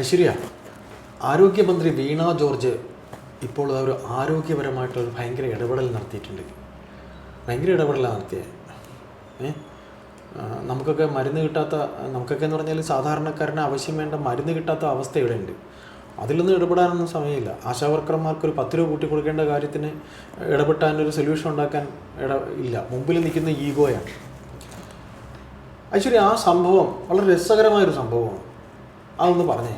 ഐശ്വര്യ ആരോഗ്യമന്ത്രി വീണ ജോർജ് ഇപ്പോൾ ഒരു ആരോഗ്യപരമായിട്ടൊരു ഭയങ്കര ഇടപെടൽ നടത്തിയിട്ടുണ്ട്. ഭയങ്കര ഇടപെടലാണ് നടത്തിയത് ഏ? നമുക്കൊക്കെ മരുന്ന് കിട്ടാത്ത നമുക്കൊക്കെ എന്ന് പറഞ്ഞാൽ സാധാരണക്കാരന് ആവശ്യം വേണ്ട മരുന്ന് കിട്ടാത്ത അവസ്ഥ ഇവിടെ ഉണ്ട് അതിലൊന്നും ഇടപെടാനൊന്നും സമയമില്ല. ആശാവർക്കർമാർക്ക് ഒരു പത്ത് രൂപ കൂട്ടി കൊടുക്കേണ്ട കാര്യത്തിന് ഇടപെട്ടാനൊരു സൊല്യൂഷൻ ഉണ്ടാക്കാൻ ഇട ഇല്ല. മുമ്പിൽ നിൽക്കുന്ന ഈഗോയാണ്. ഐശ്വര്യ ആ സംഭവം വളരെ രസകരമായൊരു സംഭവമാണ്. അതൊന്ന് പറഞ്ഞേ.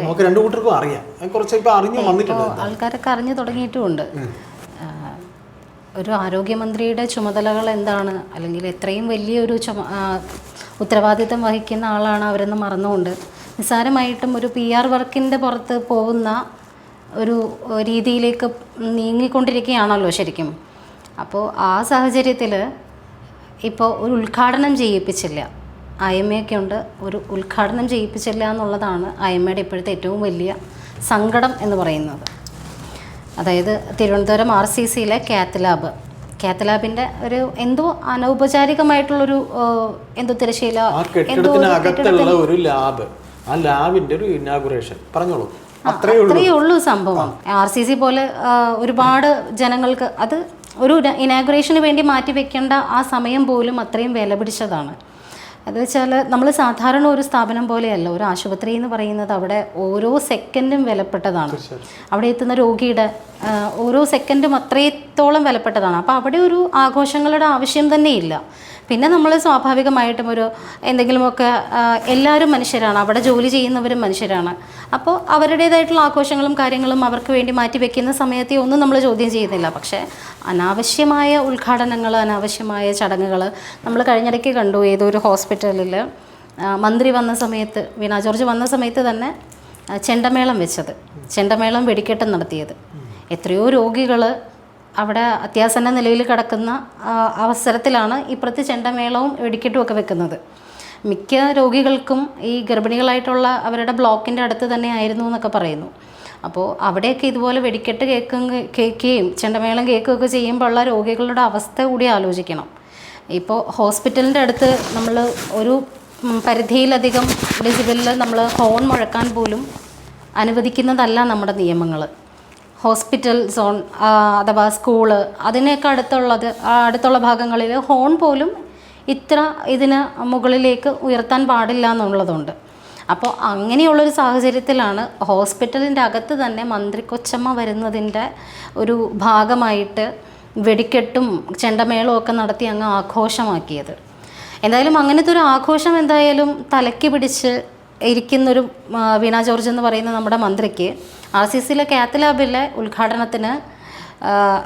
നമുക്ക് രണ്ടു കൂട്ടർക്കും അറിയാം. കുറച്ച് ഇപ്പൊ അറിഞ്ഞു വന്നിട്ടുണ്ട് ഇപ്പോൾ ആൾക്കാരൊക്കെ അറിഞ്ഞു തുടങ്ങിയിട്ടുമുണ്ട്. ഒരു ആരോഗ്യമന്ത്രിയുടെ ചുമതലകൾ എന്താണ്? അല്ലെങ്കിൽ എത്രയും വലിയൊരു ചുമ ഉത്തരവാദിത്തം വഹിക്കുന്ന ആളാണ് അവരെന്ന് മറന്നുകൊണ്ട് നിസ്സാരമായിട്ടും ഒരു പി ആർ വർക്കിന്റെ പുറത്ത് പോകുന്ന ഒരു രീതിയിലേക്ക് നീങ്ങിക്കൊണ്ടിരിക്കുകയാണല്ലോ ശരിക്കും. അപ്പോൾ ആ സാഹചര്യത്തിൽ ഇപ്പോൾ ഒരു ഉദ്ഘാടനം ചെയ്യിപ്പിച്ചില്ല. ഐ എം എ ഉണ്ട്. ഒരു ഉദ്ഘാടനം ചെയ്യിപ്പിച്ചില്ല എന്നുള്ളതാണ് ഐ എം എയുടെ ഇപ്പോഴത്തെ ഏറ്റവും വലിയ സങ്കടം എന്ന് പറയുന്നത്. അതായത് തിരുവനന്തപുരം ആർ സി സിയിലെ കാത്ത് ലാബ്. കാത്ത് ലാബിന്റെ ഒരു എന്തോ അനൗപചാരികമായിട്ടുള്ളൊരു എന്തോ തിരശ്ശീല ആ ഒരു ലാബ്. ആ ലാബിന്റെ ഒരു ഇനാഗുറേഷൻ. പറഞ്ഞോളൂ. അത്രയേ ഉള്ളൂ. സംഭവം. ആർ സി സി പോലെ ഒരുപാട് ജനങ്ങൾക്ക് അത് ഒരു ഇനാഗുറേഷന് വേണ്ടി മാറ്റി വെക്കേണ്ട ആ സമയം പോലും അത്രയും വില പിടിച്ചതാണ്. അത് വെച്ചാൽ നമ്മൾ സാധാരണ ഒരു സ്ഥാപനം പോലെയല്ല ഒരു ആശുപത്രി എന്ന് പറയുന്നത് അവിടെ ഓരോ സെക്കൻഡും വിലപ്പെട്ടതാണ്. അവിടെ എത്തുന്ന രോഗിയുടെ ഓരോ സെക്കൻഡും അത്രത്തോളം വിലപ്പെട്ടതാണ്. അപ്പോൾ അവിടെ ഒരു ആഘോഷങ്ങളുടെ ആവശ്യം തന്നെ ഇല്ല പിന്നെ നമ്മൾ സ്വാഭാവികമായിട്ടും ഒരു എന്തെങ്കിലുമൊക്കെ എല്ലാവരും മനുഷ്യരാണ്. അവിടെ ജോലി ചെയ്യുന്നവരും മനുഷ്യരാണ്. അപ്പോൾ അവരുടേതായിട്ടുള്ള ആഘോഷങ്ങളും കാര്യങ്ങളും അവർക്ക് വേണ്ടി മാറ്റി വെക്കുന്ന സമയത്തെ ഒന്നും നമ്മൾ ചോദ്യം ചെയ്യുന്നില്ല. പക്ഷേ അനാവശ്യമായ ഉദ്ഘാടനങ്ങൾ അനാവശ്യമായ ചടങ്ങുകൾ നമ്മൾ കഴിഞ്ഞിടയ്ക്ക് കണ്ടു. ഏതോ ഒരു ഹോസ്പിറ്റലിൽ മന്ത്രി വന്ന സമയത്ത് വീണ ജോർജ് വന്ന സമയത്ത് തന്നെ ചെണ്ടമേളം വെച്ചത്. ചെണ്ടമേളം വെടിക്കെട്ട് നടത്തിയത്. എത്രയോ രോഗികൾ അവിടെ അത്യാസന്ന നിലയിൽ കിടക്കുന്ന അവസരത്തിലാണ് ഇപ്പുറത്ത് ചെണ്ടമേളവും വെടിക്കെട്ടും ഒക്കെ വെക്കുന്നത്. മിക്ക രോഗികൾക്കും ഈ ഗർഭിണികളായിട്ടുള്ള അവരുടെ ബ്ലോക്കിന്റെ അടുത്ത് തന്നെ ആയിരുന്നു എന്നൊക്കെ പറയുന്നു. അപ്പോൾ അവിടെയൊക്കെ ഇതുപോലെ വെടിക്കെട്ട് കേൾക്കും കേൾക്കുകയും ചെണ്ടമേളം കേൾക്കുകയൊക്കെ ചെയ്യുമ്പോൾ ഉള്ള രോഗികളുടെ അവസ്ഥ കൂടി ആലോചിക്കണം. ഇപ്പോൾ ഹോസ്പിറ്റലിന്റെ അടുത്ത് നമ്മൾ ഒരു പരിധിയിലധികം ഡെസിബലിൽ നമ്മൾ ഹോൺ മുഴക്കാൻ പോലും അനുവദിക്കുന്നതല്ല നമ്മുടെ നിയമങ്ങൾ ഹോസ്പിറ്റൽ സോൺ അഥവാ സ്കൂൾ അതിനൊക്കെ അടുത്തുള്ളത് അടുത്തുള്ള ഭാഗങ്ങളിൽ ഹോൺ പോലും ഇത്ര ഇതിന് മുകളിലേക്ക് ഉയർത്താൻ പാടില്ല എന്നുള്ളതുണ്ട്. അപ്പോൾ അങ്ങനെയുള്ളൊരു സാഹചര്യത്തിലാണ് ഹോസ്പിറ്റലിന്റെ അകത്ത് തന്നെ മന്ത്രി കൊച്ചമ്മ വരുന്നതിന്റെ ഒരു ഭാഗമായിട്ട് വെടിക്കെട്ടും ചെണ്ടമേളവും ഒക്കെ നടത്തി അങ്ങ് ആഘോഷമാക്കിയത്. എന്തായാലും അങ്ങനത്തെ ഒരു ആഘോഷം എന്തായാലും തലയ്ക്ക് പിടിച്ച് ഇരിക്കുന്നൊരു വീണ ജോർജ് എന്ന് പറയുന്ന നമ്മുടെ മന്ത്രിക്ക് ആർ സി സിയിലെ കാത്ത് ലാബിലെ ഉദ്ഘാടനത്തിന്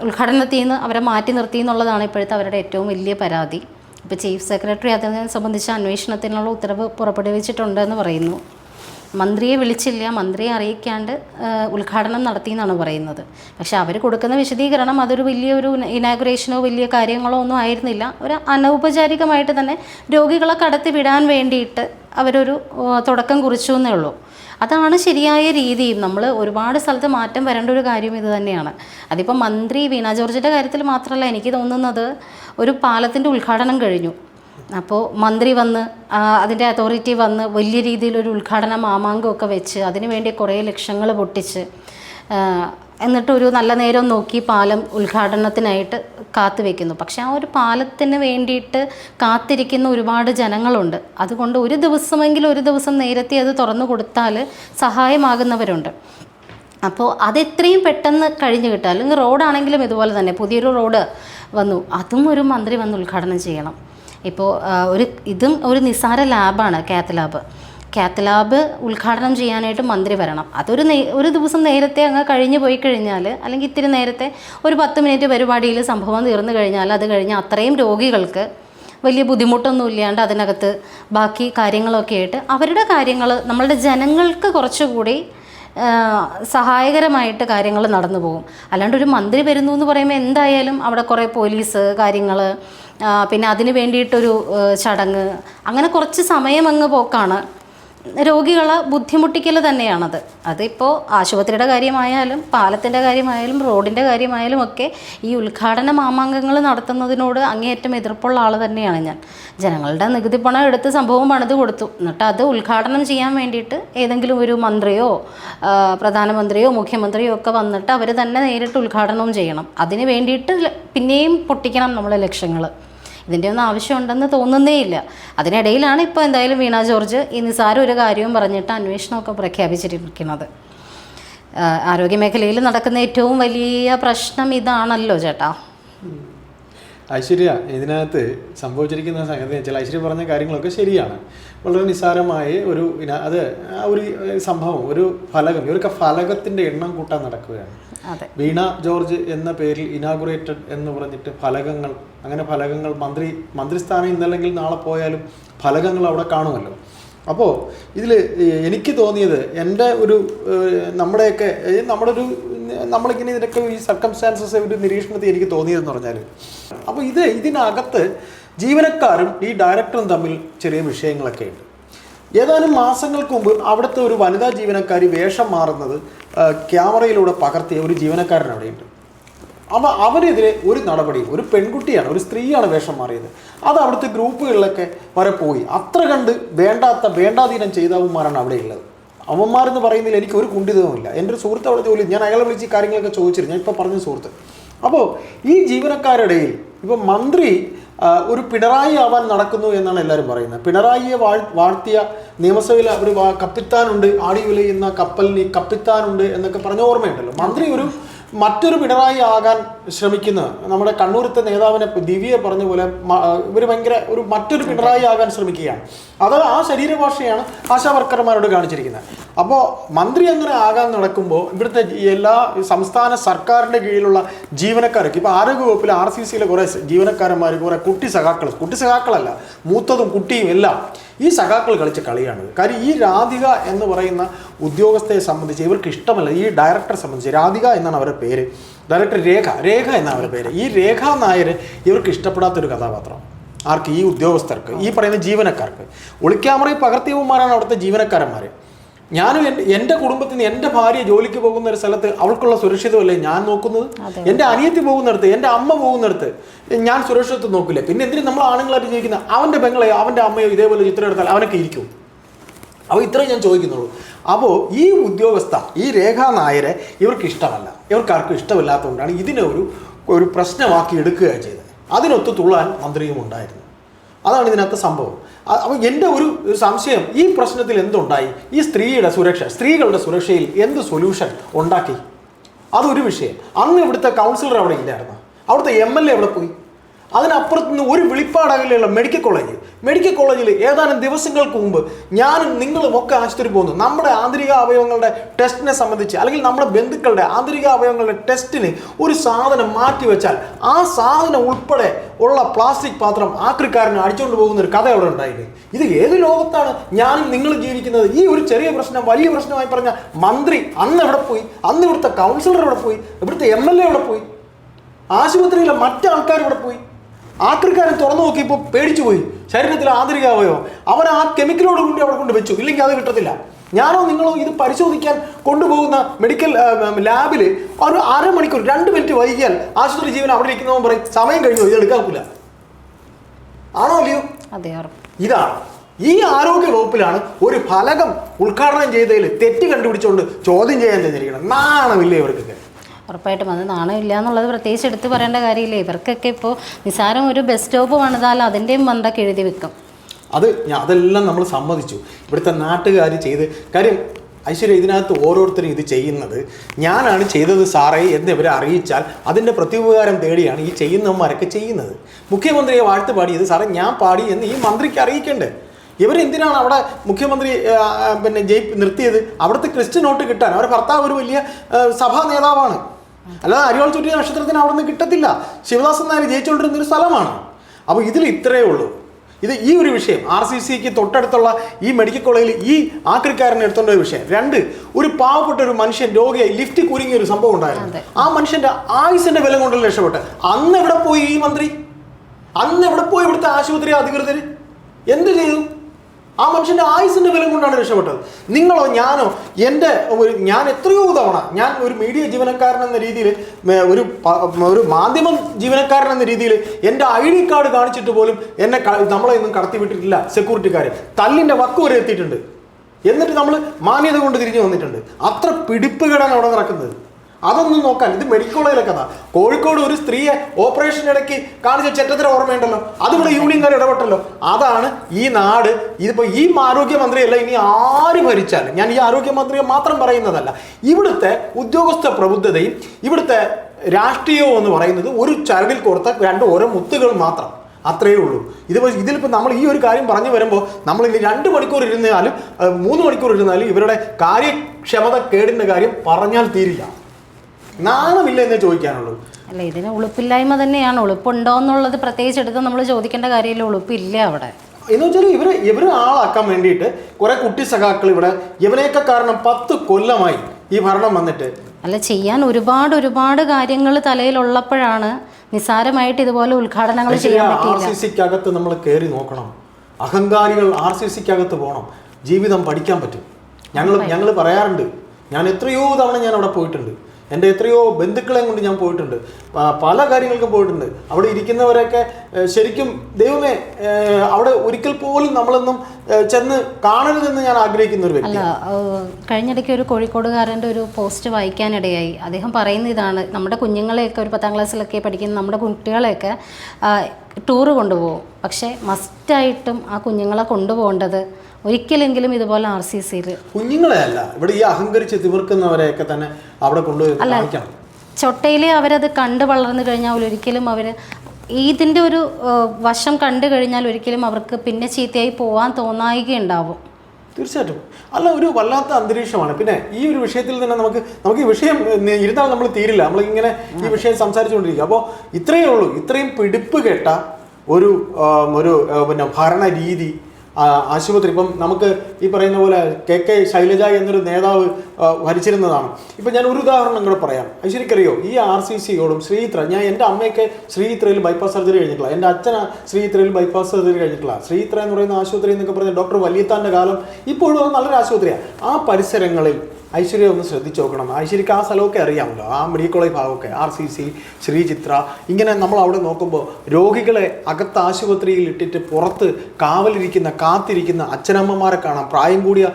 ഉദ്ഘാടനത്തിൽ നിന്ന് അവരെ മാറ്റി നിർത്തി എന്നുള്ളതാണ് ഇപ്പോഴത്തെ അവരുടെ ഏറ്റവും വലിയ പരാതി. ഇപ്പോൾ ചീഫ് സെക്രട്ടറി അതിനെ സംബന്ധിച്ച അന്വേഷണത്തിനുള്ള ഉത്തരവ് പുറപ്പെടുവിച്ചിട്ടുണ്ടെന്ന് പറയുന്നു. മന്ത്രിയെ വിളിച്ചില്ല മന്ത്രിയെ അറിയിക്കാണ്ട് ഉദ്ഘാടനം നടത്തി എന്നാണ് പറയുന്നത്. പക്ഷെ അവർ കൊടുക്കുന്ന വിശദീകരണം അതൊരു വലിയൊരു ഇനാഗുറേഷനോ വലിയ കാര്യങ്ങളോ ഒന്നും ആയിരുന്നില്ല. ഒരു അനൗപചാരികമായിട്ട് തന്നെ രോഗികളെ കടത്തി വിടാൻ വേണ്ടിയിട്ട് അവരൊരു തുടക്കം കുറിച്ചു എന്നേ ഉള്ളൂ. അതാണ് ശരിയായ രീതി. നമ്മൾ ഒരുപാട് സ്ഥലത്ത് മാറ്റം വരേണ്ട ഒരു കാര്യം ഇത് തന്നെയാണ്. അതിപ്പോൾ മന്ത്രി വീണ ജോർജിന്റെ കാര്യത്തിൽ മാത്രമല്ല എനിക്ക് തോന്നുന്നത് ഒരു പാലത്തിന്റെ ഉദ്ഘാടനം കഴിഞ്ഞു. അപ്പോൾ മന്ത്രി വന്ന് അതിന്റെ അതോറിറ്റി വന്ന് വലിയ രീതിയിലൊരു ഉദ്ഘാടന മാമാങ്കമൊക്കെ വെച്ച് അതിനുവേണ്ടി കുറേ ലക്ഷങ്ങൾ പൊട്ടിച്ച് എന്നിട്ട് ഒരു നല്ല നേരം നോക്കി പാലം ഉദ്ഘാടനത്തിനായിട്ട് കാത്തു വെക്കുന്നു. പക്ഷേ ആ ഒരു പാലത്തിന് വേണ്ടിയിട്ട് കാത്തിരിക്കുന്ന ഒരുപാട് ജനങ്ങളുണ്ട്. അതുകൊണ്ട് ഒരു ദിവസമെങ്കിലും ഒരു ദിവസം നേരത്തെ അത് തുറന്നു കൊടുത്താൽ സഹായമാകുന്നവരുണ്ട്. അപ്പോൾ അതെത്രയും പെട്ടെന്ന് കഴിഞ്ഞ് കിട്ടുക അല്ലെങ്കിൽ റോഡാണെങ്കിലും ഇതുപോലെ തന്നെ പുതിയൊരു റോഡ് വന്നു അതും ഒരു മന്ത്രി വന്ന് ഉദ്ഘാടനം ചെയ്യണം. ഇപ്പോൾ ഒരു ഇതും ഒരു നിസ്സാര ലാബാണ് കാത്ത് ലാബ്. കാത്ത് ലാബ് ഉദ്ഘാടനം ചെയ്യാനായിട്ട് മന്ത്രി വരണം. അതൊരു ഒരു ദിവസം നേരത്തെ അങ്ങ് കഴിഞ്ഞു പോയി കഴിഞ്ഞാൽ അല്ലെങ്കിൽ ഇത്തിരി നേരത്തെ ഒരു പത്ത് മിനിറ്റ് പരിപാടിയിൽ സംഭവം തീർന്നു കഴിഞ്ഞാൽ അത് കഴിഞ്ഞ് അത്രയും രോഗികൾക്ക് വലിയ ബുദ്ധിമുട്ടൊന്നും ഇല്ലാണ്ട് അതിനകത്ത് ബാക്കി കാര്യങ്ങളൊക്കെ ആയിട്ട് അവരുടെ കാര്യങ്ങൾ നമ്മളുടെ ജനങ്ങൾക്ക് കുറച്ചുകൂടി സഹായകരമായിട്ട് കാര്യങ്ങൾ നടന്നു പോകും. അല്ലാണ്ട് ഒരു മന്ത്രി വരുന്നു എന്ന് പറയുമ്പോൾ എന്തായാലും അവിടെ കുറേ പോലീസ് കാര്യങ്ങൾ പിന്നെ അതിന് വേണ്ടിയിട്ടൊരു ചടങ്ങ്. അങ്ങനെ കുറച്ച് സമയം അങ്ങ് പോക്കാണ്. രോഗികളെ ബുദ്ധിമുട്ടിക്കൽ തന്നെയാണത്. അതിപ്പോൾ ആശുപത്രിയുടെ കാര്യമായാലും പാലത്തിന്റെ കാര്യമായാലും റോഡിന്റെ കാര്യമായാലും ഒക്കെ ഈ ഉദ്ഘാടന മാമാങ്കങ്ങൾ നടത്തുന്നതിനോട് അങ്ങേയറ്റം എതിർപ്പുള്ള ആൾ തന്നെയാണ് ഞാൻ. ജനങ്ങളുടെ നികുതി പണം എടുത്ത് സംഭവം പണിത് കൊടുത്തു. എന്നിട്ട് അത് ഉദ്ഘാടനം ചെയ്യാൻ വേണ്ടിയിട്ട് ഏതെങ്കിലും ഒരു മന്ത്രിയോ പ്രധാനമന്ത്രിയോ മുഖ്യമന്ത്രിയോ ഒക്കെ വന്നിട്ട് അവർ തന്നെ നേരിട്ട് ഉദ്ഘാടനവും ചെയ്യണം. അതിന് വേണ്ടിയിട്ട് പിന്നെയും പൊട്ടിക്കണം നമ്മളെ ലക്ഷ്യങ്ങൾ ഇതിന്റെ ഒന്നും ആവശ്യമുണ്ടെന്ന് തോന്നുന്നേ ഇല്ല അതിനിടയിലാണ് ഇപ്പോൾ എന്തായാലും വീണ ജോർജ് ഈ നിസാര ഒരു കാര്യവും പറഞ്ഞിട്ട് അന്വേഷണമൊക്കെ പ്രഖ്യാപിച്ചിരിക്കുന്നത്. ആരോഗ്യമേഖലയിൽ നടക്കുന്ന ഏറ്റവും വലിയ പ്രശ്നം ഇതാണല്ലോ ചേട്ടാ. ഐശ്വര്യ ഇതിനകത്ത് സംഭവിച്ചിരിക്കുന്ന സംഗതി വെച്ചാൽ ഐശ്വര്യ പറഞ്ഞ കാര്യങ്ങളൊക്കെ ശരിയാണ്. വളരെ നിസ്സാരമായ ഒരു അത് ആ ഒരു സംഭവം ഒരു ഫലകം ഇവർക്ക് ഫലകത്തിന്റെ എണ്ണം കൂട്ടാൻ നടക്കുകയാണ്. വീണ ജോർജ് എന്ന പേരിൽ ഇനാഗുറേറ്റഡ് എന്ന് പറഞ്ഞിട്ട് ഫലകങ്ങൾ അങ്ങനെ ഫലകങ്ങൾ മന്ത്രി മന്ത്രിസ്ഥാനം ഇന്നല്ലെങ്കിൽ നാളെ പോയാലും ഫലകങ്ങൾ അവിടെ കാണുമല്ലോ. അപ്പോൾ ഇതിൽ എനിക്ക് തോന്നിയത് എന്റെ ഒരു നമ്മുടെയൊക്കെ നമ്മുടെ ഒരു നമ്മളിങ്ങനെ ഇതിനൊക്കെ ഈ സർക്കംസ്റ്റാൻസസ് ഒരു നിരീക്ഷണത്തിൽ എനിക്ക് തോന്നിയതെന്ന് പറഞ്ഞാൽ അപ്പോൾ ഇത് ഇതിനകത്ത് ജീവനക്കാരും ഈ ഡയറക്ടറും തമ്മിൽ ചെറിയ വിഷയങ്ങളൊക്കെ ഉണ്ട്. ഏതാനും മാസങ്ങൾക്ക് മുമ്പ് അവിടുത്തെ ഒരു വനിതാ ജീവനക്കാരി വേഷം മാറുന്നത് ക്യാമറയിലൂടെ പകർത്തിയ ഒരു ജീവനക്കാരൻ അവിടെയുണ്ട്. അവ അവരെതിരെ ഒരു നടപടിയും ഒരു പെൺകുട്ടിയാണ് ഒരു സ്ത്രീയാണ് വേഷം മാറിയത്. അത് അവിടുത്തെ ഗ്രൂപ്പുകളിലൊക്കെ വരെ പോയി. അത്ര കണ്ട് വേണ്ടാത്ത വേണ്ടാധീനം ചെയ്തവന്മാരാണ് അവിടെയുള്ളത്. അവന്മാരെന്ന് പറയുന്നതിൽ എനിക്ക് ഒരു കുണ്ടിതവുമില്ല എന്റെ ഒരു സുഹൃത്ത് അവിടെ ജോലി ഞാൻ അയാളെ വിളിച്ച് കാര്യങ്ങളൊക്കെ ചോദിച്ചിരുന്നു. ഞാൻ ഇപ്പോൾ പറഞ്ഞ സുഹൃത്ത്. അപ്പോൾ ഈ ജീവനക്കാരുടെ ഇപ്പം മന്ത്രി ഒരു പിണറായി ആവാൻ നടക്കുന്നു എന്നാണ് എല്ലാവരും പറയുന്നത്. പിണറായിയെ വാഴ് വാഴ്ത്തിയ നിയമസഭയിൽ വാ- കപ്പിത്താനുണ്ട് ആടി ഉലയുന്ന കപ്പലിന് കപ്പിത്താനുണ്ട് എന്നൊക്കെ പറഞ്ഞ ഓർമ്മയുണ്ടല്ലോ. മന്ത്രി ഒരു മറ്റൊരു പിണറായി ആകാൻ ശ്രമിക്കുന്ന നമ്മുടെ കണ്ണൂരത്തെ നേതാവിനെ ദിവ്യയെ പറഞ്ഞ പോലെ ഇവർ ഭയങ്കര ഒരു മറ്റൊരു പിണറായി ആകാൻ ശ്രമിക്കുകയാണ്. അത് ആ ശരീരഭാഷയാണ് ആശാ വർക്കർമാരോട് കാണിച്ചിരിക്കുന്നത്. അപ്പോൾ മന്ത്രി അങ്ങനെ ആകാൻ നടക്കുമ്പോൾ ഇവിടുത്തെ എല്ലാ സംസ്ഥാന സർക്കാരിന്റെ കീഴിലുള്ള ജീവനക്കാർക്ക് ഇപ്പോൾ ആരോഗ്യവകുപ്പിൽ ആർ സി സിയിലെ കുറേ ജീവനക്കാരന്മാർ കുറേ കുട്ടി സഖാക്കൾ കുട്ടി സഖാക്കളല്ല മൂത്തതും കുട്ടിയും എല്ലാം ഈ സഖാക്കൾ കളിച്ച കളിയാണ്. കാര്യം ഈ രാധിക എന്ന് പറയുന്ന ഉദ്യോഗസ്ഥയെ സംബന്ധിച്ച് ഇവർക്ക് ഇഷ്ടമല്ല. ഈ ഡയറക്ടറെ സംബന്ധിച്ച് രാധിക എന്നാണ് അവരുടെ പേര്. ഡയറക്ടർ രേഖ രേഖ എന്നാണ് അവരുടെ പേര്. ഈ രേഖ നായർ ഇവർക്ക് ഇഷ്ടപ്പെടാത്തൊരു കഥാപാത്രം. ആർക്ക്? ഈ ഉദ്യോഗസ്ഥർക്ക് ഈ പറയുന്ന ജീവനക്കാർക്ക്. ഒളിക്യാമറയിൽ പകർത്തിയവന്മാരാണ് അവിടുത്തെ ജീവനക്കാരന്മാർ ഞാനും എന്റെ എന്റെ കുടുംബത്തിൽ നിന്ന് എന്റെ ഭാര്യ ജോലിക്ക് പോകുന്ന ഒരു സ്ഥലത്ത് അവൾക്കുള്ള സുരക്ഷിതമല്ലേ ഞാൻ നോക്കുന്നത്? എന്റെ അനിയത്തി പോകുന്നിടത്ത് എന്റെ അമ്മ പോകുന്നിടത്ത് ഞാൻ സുരക്ഷിതത്വം നോക്കില്ലേ. പിന്നെ എന്തിനും നമ്മൾ ആണുങ്ങളായിട്ട് ജീവിക്കുന്ന അവന്റെ പെങ്ങളെയോ അവന്റെ അമ്മയോ ഇതേപോലെ ചിത്രം എടുത്താൽ അവനൊക്കെ ഇരിക്കും. അപ്പോൾ ഇത്രയും ഞാൻ ചോദിക്കുന്നുള്ളൂ. അപ്പോൾ ഈ ഉദ്യോഗസ്ഥ ഈ രേഖാ നായരെ ഇവർക്ക് ഇഷ്ടമല്ല. ഇവർക്ക് ആർക്കും ഇഷ്ടമില്ലാത്തതുകൊണ്ടാണ് ഇതിനെ ഒരു ഒരു പ്രശ്നമാക്കി എടുക്കുക ചെയ്തത്. അതിനൊത്ത് തുള്ളാൻ മന്ത്രിയും ഉണ്ടായിരുന്നു. അതാണ് ഇതിനകത്ത് സംഭവം. അപ്പോൾ എന്റെ ഒരു സംശയം ഈ പ്രശ്നത്തിൽ എന്തുണ്ടായി? ഈ സ്ത്രീയുടെ സുരക്ഷ സ്ത്രീകളുടെ സുരക്ഷയിൽ എന്ത് സൊല്യൂഷൻ ഉണ്ടാക്കി? അതൊരു വിഷയം. അന്ന് ഇവിടുത്തെ കൗൺസിലർ അവിടെ ഇല്ലായിരുന്നു. അവിടുത്തെ എം എൽ എ എവിടെ പോയി? അതിനപ്പുറത്ത് നിന്ന് ഒരു വിളിപ്പാടകലെയുള്ള മെഡിക്കൽ കോളേജ്. മെഡിക്കൽ കോളേജിൽ ഏതാനും ദിവസങ്ങൾക്ക് മുമ്പ് ഞാനും നിങ്ങളും ഒക്കെ ആശുപത്രി പോകുന്നു. നമ്മുടെ ആന്തരിക അവയവങ്ങളുടെ ടെസ്റ്റിനെ സംബന്ധിച്ച് അല്ലെങ്കിൽ നമ്മുടെ ബന്ധുക്കളുടെ ആന്തരിക അവയവങ്ങളുടെ ടെസ്റ്റിന് ഒരു സാധനം മാറ്റി വെച്ചാൽ ആ സാധനം ഉൾപ്പെടെ ഉള്ള പ്ലാസ്റ്റിക് പാത്രം ആക്രിക്കാരന് അടിച്ചുകൊണ്ട് പോകുന്ന ഒരു കഥ അവിടെ ഉണ്ടായില്ലേ? ഇത് ഏത് ലോകത്താണ്? ഞാനും നിങ്ങൾ ജീവിക്കുന്നത് ഈ ഒരു ചെറിയ പ്രശ്നം വലിയ പ്രശ്നമായി പറഞ്ഞ മന്ത്രി അന്ന് എവിടെ പോയി? അന്ന് ഇവിടുത്തെ കൗൺസിലർ എവിടെ പോയി? ഇവിടുത്തെ എം എൽ എ എവിടെ പോയി? ആശുപത്രിയിലെ മറ്റാൾക്കാർ ഇവിടെ പോയി? ആക്രിക്കാരൻ തുറന്നു നോക്കിയപ്പോൾ പേടിച്ചു പോയി. ശരീരത്തിൽ ആന്തരിക അവയവം അവൻ ആ കെമിക്കലോട് കൂടി അവിടെ കൊണ്ട് വെച്ചു. ഇല്ലെങ്കിൽ അത് കിട്ടത്തില്ല. ഞാനോ നിങ്ങളോ ഇത് പരിശോധിക്കാൻ കൊണ്ടുപോകുന്ന മെഡിക്കൽ ലാബിൽ ഒരു അരമണിക്കൂർ രണ്ട് മിനിറ്റ് വൈകിയാൽ ആശുപത്രി ജീവൻ അവിടെ ഇരിക്കുന്നവൻ പറയും സമയം കഴിഞ്ഞു ഇത് എടുക്കാക്കില്ല ആണോ അല്ലയോ? ഇതാണ്. ഈ ആരോഗ്യ വകുപ്പിലാണ് ഒരു ഫലകം ഉദ്ഘാടനം ചെയ്തതിൽ തെറ്റ് കണ്ടുപിടിച്ചുകൊണ്ട് ചോദ്യം ചെയ്യാൻ ചെയ്തിരിക്കണം നാണമില്ലേ ഇവർക്കൊക്കെ? ഉറപ്പായിട്ടും അത് നാണമില്ല എന്നുള്ളത് പ്രത്യേകിച്ച് എടുത്തു പറയേണ്ട കാര്യമില്ല. ഇവർക്കൊക്കെ ഇപ്പോൾ നിസാരം ഒരു ബസ് സ്റ്റോപ്പ് പണിതാൽ അതിന്റെയും മന്തൊക്കെ എഴുതി വെക്കും. അത് അതെല്ലാം നമ്മൾ സമ്മതിച്ചു. ഇവിടുത്തെ നാട്ടുകാർ ചെയ്ത് കാര്യം ഐശ്വര്യ ഇതിനകത്ത് ഓരോരുത്തരും ഇത് ചെയ്യുന്നത് ഞാനാണ് ചെയ്തത് സാറേ എന്ന് ഇവരെ അറിയിച്ചാൽ അതിന്റെ പ്രത്യുപകാരം തേടിയാണ് ഈ ചെയ്യുന്നവന്മാരൊക്കെ ചെയ്യുന്നത്. മുഖ്യമന്ത്രിയെ വാഴ്ത്ത് പാടിയത് സാറേ ഞാൻ പാടി എന്ന് ഈ മന്ത്രിക്ക് അറിയിക്കണ്ടേ. ഇവരെന്തിനാണ് അവിടെ മുഖ്യമന്ത്രി പിന്നെ ജയി നിർത്തിയത്? അവിടുത്തെ ക്രിസ്ത്യൻ നോട്ട് കിട്ടാൻ. അവരുടെ ഭർത്താവ് ഒരു വലിയ സഭാ നേതാവാണ്. അല്ലാതെ അരിവാൾ ചുറ്റിയ നക്ഷത്രത്തിന് അവിടെ നിന്ന് കിട്ടത്തില്ല. ശിവദാസൻ നായർ ജയിച്ചുകൊണ്ടിരുന്ന ഒരു സ്ഥലമാണ്. അപ്പോൾ ഇതിൽ ഇത്രയേ ഉള്ളൂ. ഇത് ഈ ഒരു വിഷയം ആർ സി സിക്ക് തൊട്ടടുത്തുള്ള ഈ മെഡിക്കൽ കോളേജിൽ ഈ ആക്രിക്കാരനെ എടുത്തുള്ള ഒരു വിഷയം. രണ്ട് ഒരു പാവപ്പെട്ട ഒരു മനുഷ്യൻ രോഗിയെ ലിഫ്റ്റ് കുരുങ്ങിയ ഒരു സംഭവം ഉണ്ടായിരുന്നു. ആ മനുഷ്യന്റെ ആയുസിന്റെ വില കൊണ്ടല്ല രക്ഷപ്പെട്ട്. അന്ന് എവിടെ പോയി ഈ മന്ത്രി? അന്ന് എവിടെ പോയി ഇവിടുത്തെ ആശുപത്രി അധികൃതർ എന്ത് ചെയ്തു? ആ മനുഷ്യന്റെ ആയുസിന്റെ ബലം കൊണ്ടാണ് രക്ഷപ്പെട്ടത്. നിങ്ങളോ ഞാനോ എന്റെ ഒരു ഞാൻ എത്രയോ തവണ ഞാൻ ഒരു മീഡിയ ജീവനക്കാരൻ എന്ന രീതിയിൽ ഒരു ഒരു മാധ്യമം ജീവനക്കാരൻ എന്ന രീതിയിൽ എന്റെ ഐ ഡി കാർഡ് കാണിച്ചിട്ട് പോലും എന്നെ നമ്മളെ ഒന്നും കടത്തി വിട്ടിട്ടില്ല സെക്യൂരിറ്റിക്കാർ തല്ലിന്റെ വക്ക് വരെ എത്തിയിട്ടുണ്ട്. എന്നിട്ട് നമ്മൾ മാന്യത കൊണ്ട് തിരിഞ്ഞു വന്നിട്ടുണ്ട്. അത്ര പിടിപ്പ് പിടിപ്പുകേടാണ് അവിടെ നടക്കുന്നത്. അതൊന്നും നോക്കാൻ. ഇത് മെഡിക്കൽ കോളേജിലെ കഥ കോഴിക്കോട് ഒരു സ്ത്രീയെ ഓപ്പറേഷൻ ഇടയ്ക്ക് കാണിച്ച ചെറ്റത്തിന് ഓർമ്മയുണ്ടല്ലോ? അതിവിടെ യൂണിയൻകാർ ഇടപെട്ടല്ലോ. അതാണ് ഈ നാട്. ഇതിപ്പോ ഈ ആരോഗ്യമന്ത്രിയല്ല ഇനി ആര് ഭരിച്ചാലും. ഞാൻ ഈ ആരോഗ്യമന്ത്രിയെ മാത്രം പറയുന്നതല്ല. ഇവിടുത്തെ ഉദ്യോഗസ്ഥ പ്രബുദ്ധതയും ഇവിടുത്തെ രാഷ്ട്രീയവും എന്ന് പറയുന്നത് ഒരു ചരടിൽ കൊടുത്ത രണ്ട് ഓരോ മുത്തുകൾ മാത്രം. അത്രയേ ഉള്ളൂ. ഇതിപ്പോൾ ഇതിലിപ്പോൾ നമ്മൾ ഈ ഒരു കാര്യം പറഞ്ഞു വരുമ്പോൾ നമ്മൾ ഇനി രണ്ട് മണിക്കൂർ ഇരുന്നാലും മൂന്ന് മണിക്കൂർ ഇരുന്നാലും ഇവരുടെ കാര്യക്ഷമത കേടിന്റെ കാര്യം പറഞ്ഞാൽ തീരില്ല. നാണമില്ല എന്ന് ചോദിക്കാനുള്ളൂ. അല്ല ഇതിന് ഉളുപ്പില്ലായ്മ തന്നെയാണ്. ഉളുപ്പുണ്ടോ എന്നുള്ളത് പ്രത്യേകിച്ച് എടുത്ത് നമ്മൾ ചോദിക്കേണ്ട കാര്യമില്ല. ഉളുപ്പില്ല അവിടെ. എന്ന് വെച്ചാൽ ഇവർ ഇവർ ആളാക്കാൻ വേണ്ടിയിട്ട് കുറെ കുട്ടി സഖാക്കൾ ഇവിടെ ഇവനെയൊക്കെ കാരണം പത്ത് കൊല്ലമായി ഈ ഭരണം വന്നിട്ട്. അല്ല ചെയ്യാൻ ഒരുപാട് ഒരുപാട് കാര്യങ്ങൾ തലയിലുള്ളപ്പോഴാണ് നിസ്സാരമായിട്ട് ഇതുപോലെ ഉദ്ഘാടനങ്ങൾ ചെയ്യാൻ ആർ പറ്റിയില്ല. സി സിക്കകത്ത് നമ്മൾ കയറി നോക്കണം. അഹങ്കാരികൾ ആർ സി സിക്കകത്ത് പോകണം ജീവിതം പഠിക്കാൻ പറ്റും. ഞങ്ങൾ ഞങ്ങൾ പറയാറുണ്ട്. ഞാൻ എത്രയോ തവണ ഞാൻ അവിടെ പോയിട്ടുണ്ട്. എന്റെ എത്രയോ ബന്ധുക്കളെയും കൊണ്ട് ഞാൻ പോയിട്ടുണ്ട്. പല കാര്യങ്ങൾക്കും പോയിട്ടുണ്ട്. അവിടെ ഇരിക്കുന്നവരൊക്കെ ശരിക്കും ദൈവമേ അവിടെ ഒരിക്കൽ പോലും നമ്മളൊന്നും ചെന്ന് കാണരുതെന്ന് ഞാൻ ആഗ്രഹിക്കുന്ന ഒരു വ്യക്തി കഴിഞ്ഞിടയ്ക്ക് ഒരു കോഴിക്കോടുകാരന്റെ ഒരു പോസ്റ്റ് വായിക്കാനിടയായി. അദ്ദേഹം പറയുന്ന ഇതാണ് നമ്മുടെ കുഞ്ഞുങ്ങളെയൊക്കെ ഒരു പത്താം ക്ലാസ്സിലൊക്കെ പഠിക്കുന്ന നമ്മുടെ കുട്ടികളെയൊക്കെ ടൂറ് കൊണ്ടുപോകും. പക്ഷേ മസ്റ്റായിട്ടും ആ കുഞ്ഞുങ്ങളെ കൊണ്ടുപോകേണ്ടത് ഒരിക്കലെങ്കിലും ഇതുപോലെ ആർ സി സിയിൽ കുഞ്ഞുങ്ങളെ അല്ല ഇവിടെ ഈ അഹങ്കരിച്ച് തിമിർക്കുന്നവരെയൊക്കെ തന്നെ അവിടെ കൊണ്ടുപോയി ചൊട്ടയിൽ അവരത് കണ്ട് വളർന്നു കഴിഞ്ഞാൽ ഒരിക്കലും അവർ ഇതിന്റെ ഒരു വശം കണ്ടു കഴിഞ്ഞാൽ ഒരിക്കലും അവർക്ക് പിന്നെ ചീത്തയായി പോകാൻ തോന്നായികയുണ്ടാവും. തീർച്ചയായിട്ടും. അല്ല ഒരു വല്ലാത്ത അന്തരീക്ഷമാണ്. പിന്നെ ഈ ഒരു വിഷയത്തിൽ തന്നെ നമുക്ക് നമുക്ക് ഈ വിഷയം ഇരുന്നാൽ നമ്മൾ തീരില്ല. നമ്മൾ ഇങ്ങനെ ഈ വിഷയം സംസാരിച്ചുകൊണ്ടിരിക്കുക. അപ്പോൾ ഇത്രയേ ഉള്ളൂ. ഇത്രയും പിടിപ്പ് കേട്ട ഒരു ഒരു പിന്നെ ഭരണ രീതി ആശുപത്രി. ഇപ്പം നമുക്ക് ഈ പറയുന്ന പോലെ കെ കെ ശൈലജ എന്നൊരു നേതാവ് ഭരിച്ചിരുന്നതാണ്. ഇപ്പം ഞാൻ ഒരു ഉദാഹരണം കൂടെ പറയാം. അത് ശരിക്കറിയോ? ഈ ആർ സി സിയോടും ശ്രീത്ര ഞാൻ എന്റെ അമ്മയൊക്കെ ശ്രീത്രയിൽ ബൈപ്പാസ് സർജറി കഴിഞ്ഞിട്ടില്ല. എന്റെ അച്ഛൻ ശ്രീത്രയിൽ ബൈപ്പാസ് സർജറി കഴിഞ്ഞിട്ടില്ല. ശ്രീത്ര എന്ന് പറയുന്ന ആശുപത്രി എന്നൊക്കെ പറഞ്ഞ ഡോക്ടർ വലിയത്താന്റെ കാലം ഇപ്പോഴും നല്ലൊരു ആശുപത്രിയാണ് ആ പരിസരങ്ങളിൽ ഐശ്വര്യ ഒന്ന് ശ്രദ്ധിച്ചു നോക്കണം. ഐശ്വര്യക്ക് ആ സ്ഥലമൊക്കെ അറിയാമല്ലോ. ആ മെഡിക്കൽ കോളേജ് ഭാഗമൊക്കെ. ആർ സി സി ശ്രീചിത്ര ഇങ്ങനെ നമ്മൾ അവിടെ നോക്കുമ്പോൾ രോഗികളെ അകത്ത് ആശുപത്രിയിൽ ഇട്ടിട്ട് പുറത്ത് കാവലിരിക്കുന്ന കാത്തിരിക്കുന്ന അച്ഛനമ്മമാരെ കാണാം. പ്രായം കൂടിയ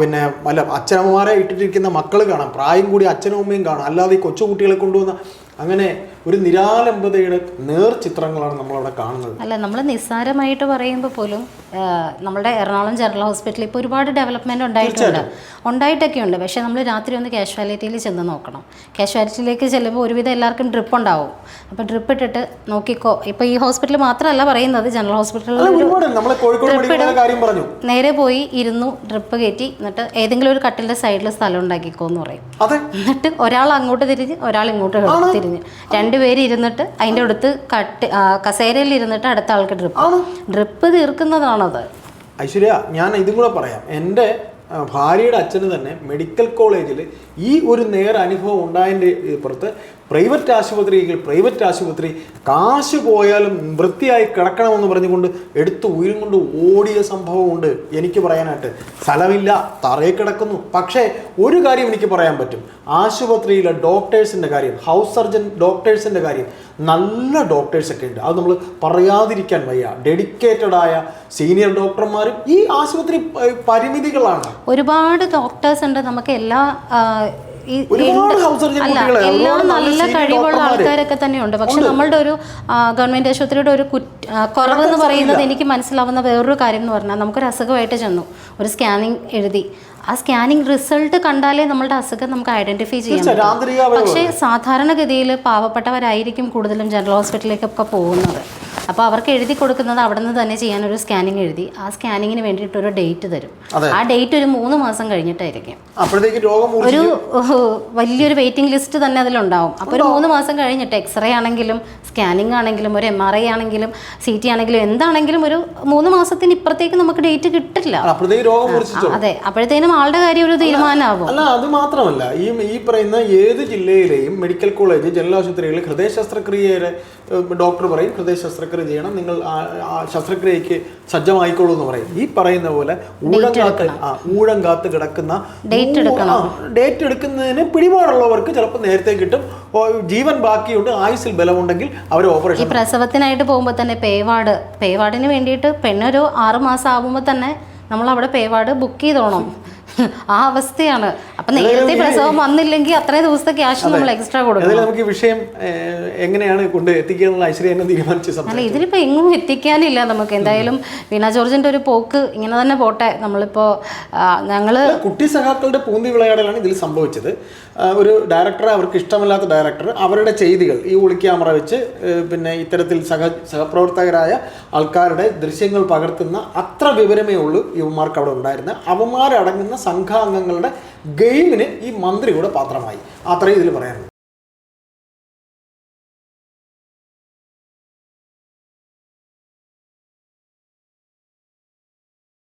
പിന്നെ അല്ല അച്ഛനമ്മമാരെ ഇട്ടിട്ടിരിക്കുന്ന മക്കൾ കാണാം. പ്രായം കൂടിയ അച്ഛനും അമ്മയും കാണാം. അല്ലാതെ ഈ കൊച്ചുകുട്ടികളെ കൊണ്ടുവന്ന അങ്ങനെ ഒരു നിരാലംബതയുടെ നേർ ചിത്രങ്ങളാണ് നമ്മളവിടെ കാണുന്നത്. അല്ല നമ്മൾ നിസ്സാരമായിട്ട് പറയുമ്പോൾ പോലും നമ്മുടെ എറണാകുളം ജനറൽ ഹോസ്പിറ്റലിൽ ഇപ്പോൾ ഒരുപാട് ഡെവലപ്മെന്റ് ഉണ്ടായിട്ടുണ്ട്. ഉണ്ടായിട്ടൊക്കെ ഉണ്ട്. പക്ഷേ നമ്മൾ രാത്രി ഒന്ന് കാഷ്വാലിറ്റിയിൽ ചെന്ന് നോക്കണം. കാഷ്വാലിറ്റിയിലേക്ക് ചെല്ലുമ്പോൾ ഒരുവിധം എല്ലാവർക്കും ഡ്രിപ്പ് ഉണ്ടാവും. അപ്പോൾ ഡ്രിപ്പ് ഇട്ടിട്ട് നോക്കിക്കോ. ഇപ്പോൾ ഈ ഹോസ്പിറ്റൽ മാത്രമല്ല പറയുന്നത് ജനറൽ ഹോസ്പിറ്റലിൽ നേരെ പോയി ഇരുന്നു ഡ്രിപ്പ് കയറ്റി എന്നിട്ട് ഏതെങ്കിലും ഒരു കട്ടിലിന്റെ സൈഡിൽ സ്ഥലം ഉണ്ടാക്കിക്കോ എന്ന് പറയും. എന്നിട്ട് ഒരാൾ അങ്ങോട്ട് തിരിഞ്ഞ് ഒരാൾ ഇങ്ങോട്ട് തിരിഞ്ഞ്. രണ്ടുപേര് ഇരുന്നിട്ട് അതിന്റെ അടുത്ത് കട്ട് കസേരയിൽ ഇരുന്നിട്ട് അടുത്ത ആൾക്ക് ഡ്രിപ്പ് ഡ്രിപ്പ് തീർക്കുന്നതാണത്. ഐശ്വര്യ ഞാൻ ഇതും കൂടെ പറയാം. എന്റെ ഭാര്യയുടെ അച്ഛന് തന്നെ മെഡിക്കൽ കോളേജിൽ ഈ ഒരു നേർ അനുഭവം ഉണ്ടായതിന്റെ പുറത്ത് പ്രൈവറ്റ് ആശുപത്രിയെങ്കിൽ പ്രൈവറ്റ് ആശുപത്രി കാശ് പോയാലും വൃത്തിയായി കിടക്കണമെന്ന് പറഞ്ഞുകൊണ്ട് എടുത്ത് ഉയരും കൊണ്ട് ഓടിയ സംഭവമുണ്ട്. എനിക്ക് പറയാനായിട്ട് സ്ഥലമില്ല. തറയിൽ കിടക്കുന്നു. പക്ഷേ ഒരു കാര്യം എനിക്ക് പറയാൻ പറ്റും. ആശുപത്രിയിലെ ഡോക്ടേഴ്സിന്റെ കാര്യം ഹൗസ് സർജൻ ഡോക്ടേഴ്സിന്റെ കാര്യം നല്ല ഡോക്ടേഴ്സൊക്കെ ഉണ്ട്. അത് നമ്മൾ പറയാതിരിക്കാൻ വയ്യ. ഡെഡിക്കേറ്റഡ് ആയ സീനിയർ ഡോക്ടർമാരും ഈ ആശുപത്രി പരിമിതികളാണ്. ഒരുപാട് ഡോക്ടേഴ്സ് ഉണ്ട് നമുക്ക് എല്ലാ എല്ലാം നല്ല കഴിവുള്ള ആൾക്കാരൊക്കെ തന്നെയുണ്ട് പക്ഷെ നമ്മളുടെ ഒരു ഗവൺമെന്റ് ആശുപത്രിയുടെ ഒരു കുറവ് എന്ന് കുറവെന്ന് പറയുന്നത് എനിക്ക് മനസ്സിലാവുന്ന വേറൊരു കാര്യം എന്ന് പറഞ്ഞാൽ നമുക്കൊരു അസുഖമായിട്ട് ചെന്നു. ഒരു സ്കാനിങ് എഴുതി. ആ സ്കാനിങ് റിസൾട്ട് കണ്ടാലേ നമ്മളുടെ അസുഖം നമുക്ക് ഐഡന്റിഫൈ ചെയ്യാൻ പറ്റും. പക്ഷേ സാധാരണഗതിയിൽ പാവപ്പെട്ടവരായിരിക്കും കൂടുതലും ജനറൽ ഹോസ്പിറ്റലിലേക്കൊക്കെ പോകുന്നത്. അപ്പോൾ അവർക്ക് എഴുതി കൊടുക്കുന്നത് അവിടെ നിന്ന് തന്നെ ചെയ്യാൻ ഒരു സ്കാനിങ് എഴുതി. ആ സ്കാനിങ്ങിന് വേണ്ടിയിട്ട് ഒരു ഡേറ്റ് തരും. ആ ഡേറ്റ് ഒരു മൂന്ന് മാസം കഴിഞ്ഞിട്ടായിരിക്കും. ഒരു വലിയൊരു വെയിറ്റിംഗ് ലിസ്റ്റ് തന്നെ അതിലുണ്ടാവും. അപ്പോൾ ഒരു മൂന്ന് മാസം കഴിഞ്ഞിട്ട് എക്സ്റേ ആണെങ്കിലും സ്കാനിങ് ആണെങ്കിലും ഒരു എം ആർ ഐ ആണെങ്കിലും സി ടി ആണെങ്കിലും എന്താണെങ്കിലും ഒരു മൂന്ന് മാസത്തിന് ഇപ്പുറത്തേക്ക് നമുക്ക് ഡേറ്റ് കിട്ടില്ല. അതെ. അപ്പോഴത്തേനും ആളുടെ കാര്യം ഒരു തീരുമാനമാവും? അല്ല അത് മാത്രമല്ല. ഈ ഈ പറയുന്ന ഏത് ജില്ലയിലെയും മെഡിക്കൽ കോളേജ് ജനറൽ ആശുപത്രികളിൽ ഹൃദയ ശസ്ത്രക്രിയയുടെ ഡോക്ടർ പറയും ഹൃദയ ശസ്ത്രക്രിയ ചെയ്യണം നിങ്ങൾ ശസ്ത്രക്രിയക്ക് സജ്ജമായിക്കോളൂ എന്ന് പറയും. ഈ പറയുന്ന പോലെ ഊഴം കാത്ത് ആ ഊഴം കാത്ത് കിടക്കുന്ന. ഡേറ്റ് എടുക്കുന്നതിന് പിടിപാടുള്ളവർക്ക് ചിലപ്പോൾ നേരത്തെ കിട്ടും. ജീവൻ ബാക്കിയുണ്ട് ആയുസിൽ ബലമുണ്ടെങ്കിൽ അവർ ഈ ഓപ്പറേഷൻ പ്രസവത്തിനായിട്ട് പോകുമ്പോൾ തന്നെ പേവാട് പേവാടിന് വേണ്ടിയിട്ട് പെണ്ണൊരു ആറ് മാസം ആകുമ്പോൾ തന്നെ നമ്മൾ അവിടെ പേവാർഡ് ബുക്ക് ചെയ്തോണം. ആ അവസ്ഥയാണ്. അപ്പൊ നേരത്തെ പ്രസവം വന്നില്ലെങ്കിൽ അത്രയും ദിവസത്തെ ക്യാഷ് നമ്മൾ എക്സ്ട്രാ കൊടുക്കും നമുക്ക് ഈ വിഷയം എങ്ങനെയാണ് കൊണ്ട് എത്തിക്കാനുള്ള ഐശ്വര്യ അല്ല ഇതിലിപ്പോൾ എങ്ങും എത്തിക്കാനില്ല നമുക്ക്. എന്തായാലും വീണ ജോർജിന്റെ ഒരു പോക്ക് ഇങ്ങനെ തന്നെ പോട്ടെ. നമ്മളിപ്പോ ഞങ്ങൾ കുട്ടി സഹാക്കളുടെ പൂന്തി വിളയാടലാണ് ഇതിൽ സംഭവിച്ചത്. ഒരു ഡയറക്ടർ അവർക്ക് ഇഷ്ടമല്ലാത്ത ഡയറക്ടർ അവരുടെ ചെയ്തികൾ ഈ ഒളിക്യാമറ വെച്ച് പിന്നെ ഇത്തരത്തിൽ സഹ സഹപ്രവർത്തകരായ ആൾക്കാരുടെ ദൃശ്യങ്ങൾ പകർത്തുന്ന അത്ര വിവരമേ ഉള്ളൂ യുവമാർക്ക് അവിടെ ഉണ്ടായിരുന്നത്. അവന്മാരടങ്ങുന്ന സംഘാംഗങ്ങളുടെ ഗെയിമിന് ഈ മന്ത്രി കൂടെ പാത്രമായി. അത്രയും ഇതിൽ പറയാനുള്ളൂ.